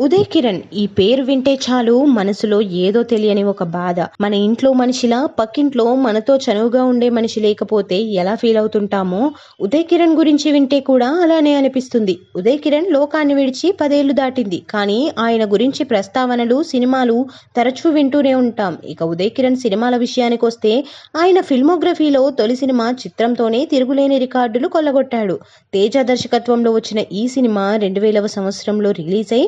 ఉదయ్ కిరణ్ ఈ పేరు వింటే చాలు మనసులో ఏదో తెలియని ఒక బాధ. మన ఇంట్లో మనిషిలా పక్కింట్లో మనతో చనువుగా ఉండే మనిషి లేకపోతే ఎలా ఫీల్ అవుతుంటామో ఉదయ్ కిరణ్ గురించి వింటే కూడా అలానే అనిపిస్తుంది. ఉదయ్ కిరణ్ లోకాన్ని విడిచి పదేళ్ళు దాటింది. కానీ ఆయన గురించి ప్రస్తావనలు సినిమాలు తరచూ వింటూనే ఉంటాం. ఇక ఉదయ్ కిరణ్ సినిమాల విషయానికి వస్తే ఆయన ఫిల్మోగ్రఫీలో తొలి సినిమా చిత్రంతోనే తిరుగులేని రికార్డులు కొల్లగొట్టాడు. తేజ దర్శకత్వంలో వచ్చిన ఈ సినిమా రెండు వేలవ సంవత్సరంలో రిలీజ్ అయి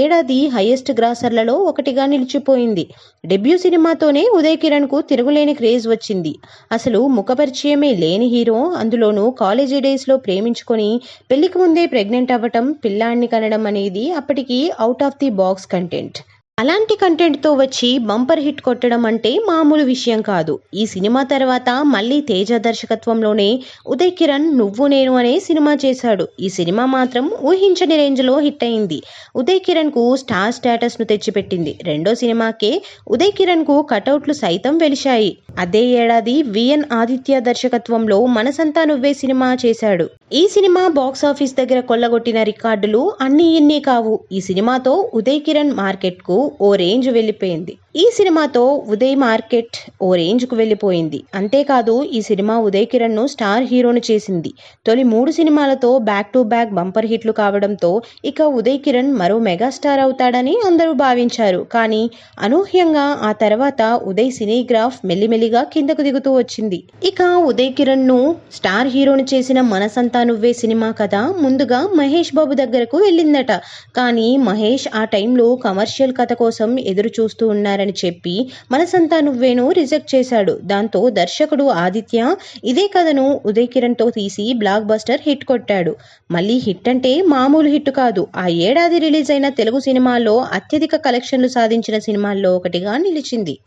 ఏడాది హైయెస్ట్ గ్రాసర్లలో ఒకటిగా నిలిచిపోయింది. డెబ్యూ సినిమాతోనే ఉదయ్ కిరణ్కు తిరుగులేని క్రేజ్ వచ్చింది. అసలు ముఖపరిచయమే లేని హీరో అందులోనూ కాలేజీ డేస్లో ప్రేమించుకొని పెళ్ళికి ముందే ప్రెగ్నెంట్ అవ్వటం పిల్లాన్ని కనడం అనేది అప్పటికి out of the box content అలాంటి కంటెంట్తో వచ్చి బంపర్ హిట్ కొట్టడం అంటే మామూలు విషయం కాదు. ఈ సినిమా తర్వాత మళ్ళీ తేజ దర్శకత్వంలోనే ఉదయ్ కిరణ్ నువ్వు నేను అనే సినిమా చేశాడు. ఈ సినిమా మాత్రం ఊహించని రేంజ్లో హిట్ అయింది. ఉదయ్ కిరణ్కు స్టార్ స్టేటస్ను తెచ్చిపెట్టింది. రెండో సినిమాకే ఉదయ్ కిరణ్కు కటౌట్లు సైతం వెలిశాయి. అదే ఏడాది విఎన్ ఆదిత్య దర్శకత్వంలో మనసంతా నువ్వే సినిమా చేశాడు. ఈ సినిమా బాక్సాఫీస్ దగ్గర కొల్లగొట్టిన రికార్డులు అన్నీ ఇన్ని కావు. ఈ సినిమాతో ఉదయ్ కిరణ్ మార్కెట్కు ఓ రేంజ్ వెళ్ళిపోయింది. ఈ సినిమాతో ఉదయ్ మార్కెట్ ఓ రేంజ్కు వెళ్ళిపోయింది. అంతేకాదు ఈ సినిమా ఉదయ్ కిరణ్ను స్టార్ హీరోను చేసింది. తొలి మూడు సినిమాలతో బ్యాక్ టు బ్యాక్ బంపర్ హిట్లు కావడంతో ఇక ఉదయ్ కిరణ్ మరో మెగాస్టార్ అవుతాడని అందరూ భావించారు. కానీ అనూహ్యంగా ఆ తర్వాత ఉదయ్ సినీగ్రాఫ్ మెల్లిమెల్లిగా కిందకు దిగుతూ వచ్చింది. ఇక ఉదయ్ కిరణ్ను స్టార్ హీరోను చేసిన మనసంతా నువ్వే సినిమా కథ ముందుగా మహేష్ బాబు దగ్గరకు వెళ్ళిందట. కానీ మహేష్ ఆ టైంలో కమర్షియల్ కథ కోసం ఎదురు చూస్తూ ఉన్నారని చెప్పి మనసంతా నువ్వేను రిజెక్ట్ చేశాడు. దాంతో దర్శకుడు ఆదిత్య ఇదే కథను ఉదయ్ కిరణ్తో తీసి బ్లాక్ బస్టర్ హిట్ కొట్టాడు. మళ్ళీ హిట్ అంటే మామూలు హిట్ కాదు. ఆ ఏడాది రిలీజ్ అయిన తెలుగు సినిమాల్లో అత్యధిక కలెక్షన్లు సాధించిన సినిమాల్లో ఒకటిగా నిలిచింది.